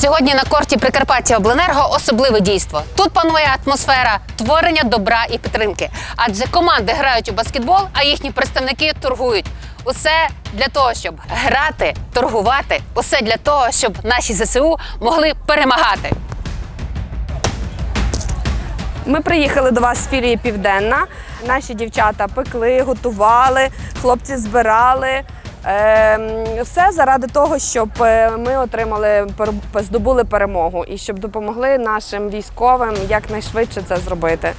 Сьогодні на корті Прикарпаття Обленерго особливе дійство. Тут панує атмосфера творення добра і підтримки. Адже команди грають у баскетбол, а їхні представники торгують. Усе для того, щоб грати, торгувати, усе для того, щоб наші ЗСУ могли перемагати. Ми приїхали до вас з філії Південна. Наші дівчата пекли, готували, хлопці збирали. Ем, Все заради того, щоб е, ми отримали здобули перемогу і щоб допомогли нашим військовим якнайшвидше це зробити.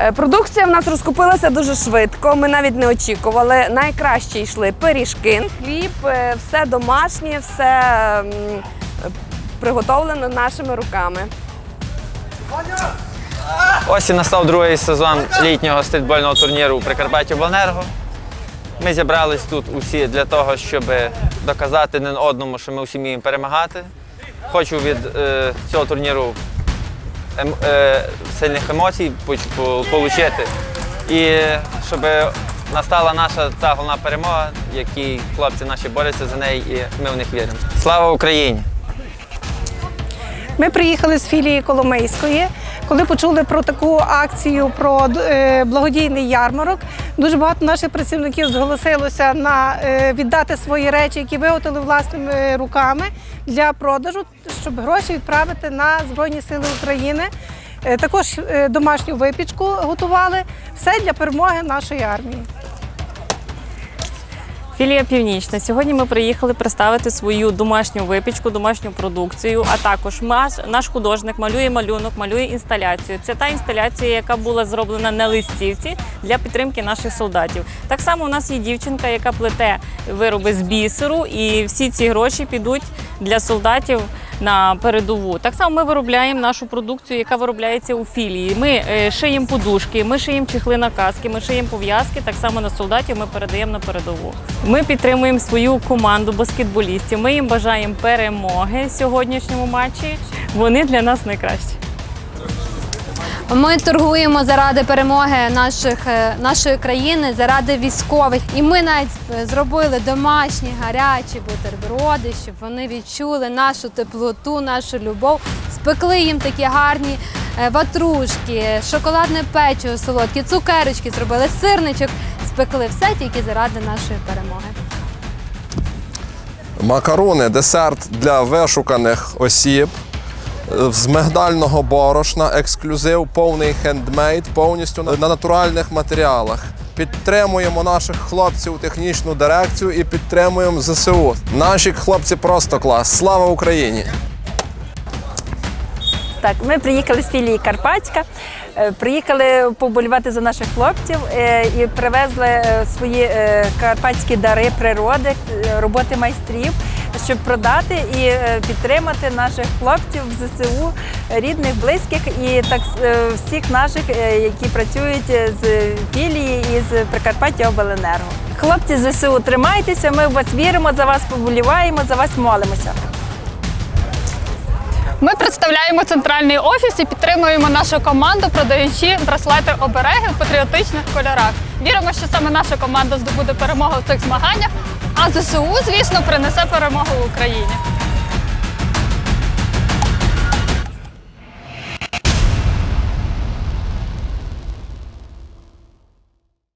Е, Продукція в нас розкупилася дуже швидко. Ми навіть не очікували. Найкраще йшли пиріжки, хліб, е, все домашнє, все е, приготовлено нашими руками. Ось і настав другий сезон літнього стейкбольного турніру у Прикарпатті Обленерго. Ми зібрались тут усі для того, щоб доказати один одному, що ми всі вміємо перемагати. Хочу від е, цього турніру ем, е, сильних емоцій отримати. І щоб настала наша та головна перемога, які хлопці наші борються за неї, і ми в них віримо. Слава Україні! Ми приїхали з філії Коломийської. Коли почули про таку акцію про е, благодійний ярмарок, дуже багато наших працівників зголосилося на е, віддати свої речі, які виготовили власними руками для продажу, щоб гроші відправити на Збройні Сили України. Е, Також домашню випічку готували. Все для перемоги нашої армії. Філія Північна. Сьогодні ми приїхали представити свою домашню випічку, домашню продукцію. А також наш, художник малює малюнок, малює інсталяцію. Це та інсталяція, яка була зроблена на листівці для підтримки наших солдатів. Так само у нас є дівчинка, яка плете вироби з бісеру, і всі ці гроші підуть для солдатів на передову. Так само ми виробляємо нашу продукцію, яка виробляється у філії. Ми е, шиємо подушки, ми шиємо чехли на каски, ми шиємо пов'язки. Так само на солдатів ми передаємо на передову. Ми підтримуємо свою команду баскетболістів. Ми їм бажаємо перемоги в сьогоднішньому матчі. Вони для нас найкращі. Ми торгуємо заради перемоги наших, е, нашої країни, заради військових. І ми навіть е, зробили домашні гарячі бутерброди, щоб вони відчули нашу теплоту, нашу любов. Спекли їм такі гарні е, ватрушки, шоколадне печиво солодкі, цукерочки зробили, сирничок. Спекли все тільки заради нашої перемоги. Макарони, десерт для вишуканих осіб. З мигдального борошна, ексклюзив, повний хендмейд, повністю на натуральних матеріалах. Підтримуємо наших хлопців, технічну дирекцію і підтримуємо ЗСУ. Наші хлопці просто клас. Слава Україні! Так, ми приїхали з філії Карпатська. е, Приїхали поболівати за наших хлопців е, і привезли е, свої карпатські дари природи, роботи майстрів, щоб продати і е, підтримати наших хлопців в ЗСУ, рідних, близьких і так е, всіх наших, е, які працюють з філії і з Прикарпаття Обленерго. Хлопці ЗСУ, тримайтеся, ми в вас віримо, за вас поболіваємо, за вас молимося. Ми представляємо центральний офіс і підтримуємо нашу команду, продаючи браслети обереги в патріотичних кольорах. Віримо, що саме наша команда здобуде перемогу в цих змаганнях, а ЗСУ, звісно, принесе перемогу Україні.